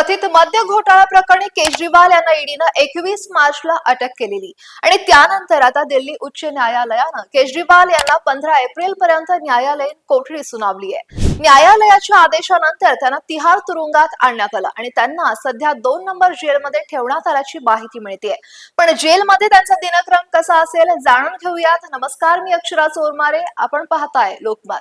कथित मद्य घोटाळा प्रकरणी केजरीवाल यांना ईडीनं एकवीस मार्चला अटक केलेली. आणि त्यानंतर आता दिल्ली उच्च न्यायालयानं केजरीवाल यांना पंधरा एप्रिल पर्यंत न्यायालयीन कोठडी सुनावली आहे. न्यायालयाच्या आदेशानंतर त्यांना तिहार तुरुंगात आणण्यात आलं आणि त्यांना सध्या दोन नंबर जेलमध्ये ठेवण्यात आल्याची माहिती मिळते पण जेलमध्ये त्यांचा दिनक्रम कसा असेल जाणून घेऊयात. नमस्कार मी अक्षरा चोरमारे आपण पाहताय लोकमत.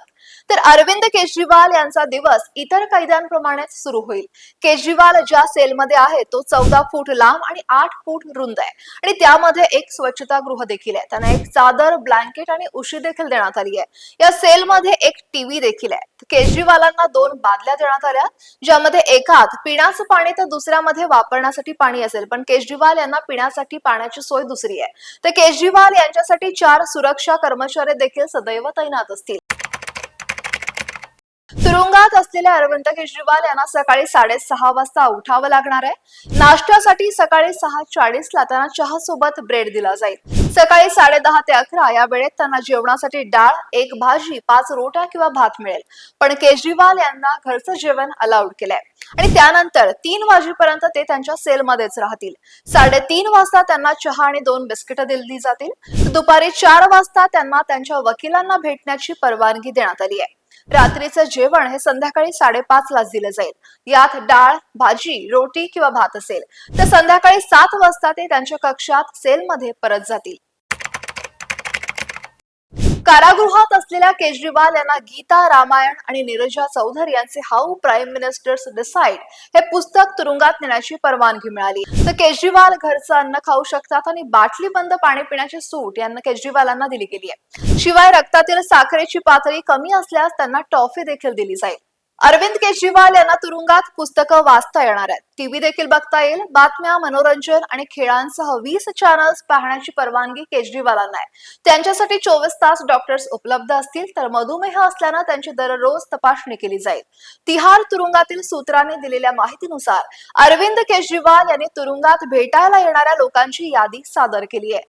तर अरविंद केजरीवाल यांचा दिवस इतर कैद्यांप्रमाणेच सुरू होईल. केजरीवाल ज्या सेलमध्ये आहे तो चौदा फूट लांब आणि आठ फूट रुंद आहे. आणि त्यामध्ये एक स्वच्छतागृह देखील आहे. त्यांना एक चादर ब्लँकेट आणि उशी देखील देण्यात आली आहे. या सेलमध्ये एक टीव्ही देखील आहे. केजरीवालांना दोन बादल्या देण्यात आल्या ज्यामध्ये एकात पिण्याचं पाणी तर दुसऱ्यामध्ये वापरण्यासाठी पाणी असेल. पण केजरीवाल यांना पिण्यासाठी पाण्याची सोय दुसरी आहे. तर केजरीवाल यांच्यासाठी चार सुरक्षा कर्मचारी देखील सदैव तैनात असतील. तुरुंगात असलेल्या अरविंद केजरीवाल यांना सकाळी साडेसहा वाजता उठावं लागणार आहे. नाश्त्यासाठी सकाळी सहा चाळीसला त्यांना चहा सोबत ब्रेड दिला जाईल. सकाळी साडेदहा ते अकरा या वेळेत त्यांना जेवणासाठी डाळ एक भाजी पाच रोट्या किंवा भात मिळेल. पण केजरीवाल यांना घरचं जेवण अलाउड केलंय. आणि त्यानंतर तीन वाजेपर्यंत ते त्यांच्या सेलमध्येच राहतील. साडेतीन वाजता त्यांना चहा आणि दोन बिस्किट दिली जातील. दुपारी चार वाजता त्यांना त्यांच्या वकिलांना भेटण्याची परवानगी देण्यात आली आहे. रात्रीचं जेवण हे संध्याकाळी साडेपाच लाच दिलं जाईल. यात डाळ भाजी रोटी किंवा भात असेल. तर संध्याकाळी सात वाजता ते त्यांच्या कक्षात सेलमध्ये परत जातील. कारागृहात असलेल्या केजरीवाल यांना गीता रामायण आणि नीरजा चौधरी यांचे हाऊ प्राईम मिनिस्टर्स डिसाइड हे पुस्तक तुरुंगात नेण्याची परवानगी मिळाली. तर केजरीवाल घरचं अन्न खाऊ शकतात आणि बाटली बंद पाणी पिण्याची सूट यांना केजरीवालांना दिली गेली आहे शिवाय रक्तातील साखरेची पातळी कमी असल्यास त्यांना टॉफी देखील दिली जाईल. अरविंद केजरीवाल यांना तुरुंगात पुस्तकं वाचता येणार आहेत. टीव्ही देखील बघता येईल. बातम्या मनोरंजन आणि खेळांसह वीस चॅनल्स पाहण्याची परवानगी केजरीवालांना आहे. त्यांच्यासाठी चोवीस तास डॉक्टर्स उपलब्ध असतील तर मधुमेह असल्यानं त्यांची दररोज तपासणी केली जाईल. तिहार तुरुंगातील सूत्रांनी दिलेल्या माहितीनुसार अरविंद केजरीवाल यांनी तुरुंगात भेटायला येणाऱ्या लोकांची यादी सादर केली आहे.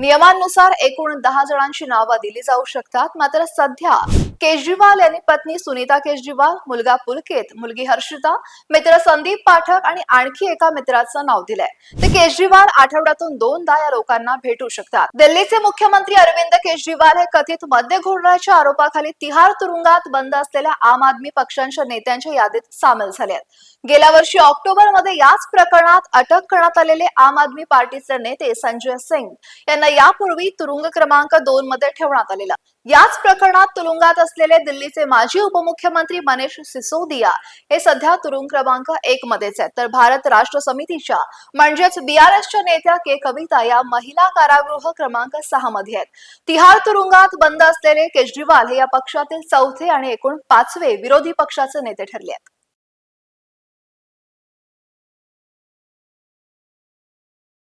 नियमांनुसार एकूण दहा जणांची नावं दिली जाऊ शकतात. मात्र सध्या केजरीवाल यांनी पत्नी सुनीता केजरीवाल मुलगा पुलकेत मुलगी हर्षिता मित्र संदीप पाठक आणि आणखी एका मित्राचं नाव दिलंय. तर केजरीवाल आठवड्यातून दोनदा या लोकांना भेटू शकतात. दिल्लीचे मुख्यमंत्री अरविंद केजरीवाल हे कथित मद्य घोटाळ्याच्या आरोपाखाली तिहार तुरुंगात बंद असलेल्या आम आदमी पक्षांच्या नेत्यांच्या यादीत सामील झाले आहेत. गेल्या वर्षी ऑक्टोबरमध्ये याच प्रकरणात अटक करण्यात आलेले आम आदमी पार्टीचे नेते संजय सिंग यांना यापूर्वी तुरुंग क्रमांक दोन मध्ये ठेवण्यात आलेला. याच प्रकरणात तुरुंगात असलेले दिल्लीचे माजी उपमुख्यमंत्री मनीष सिसोदिया हे सध्या तुरुंग क्रमांक एक मध्येच आहेत. तर भारत राष्ट्र समितीच्या म्हणजेच बीआरएसच्या नेत्या के कविता या महिला कारागृह क्रमांक सहा मध्ये आहेत. तिहार तुरुंगात बंद असलेले केजरीवाल हे या पक्षातील चौथे आणि एकूण पाचवे विरोधी पक्षाचे नेते ठरले आहेत.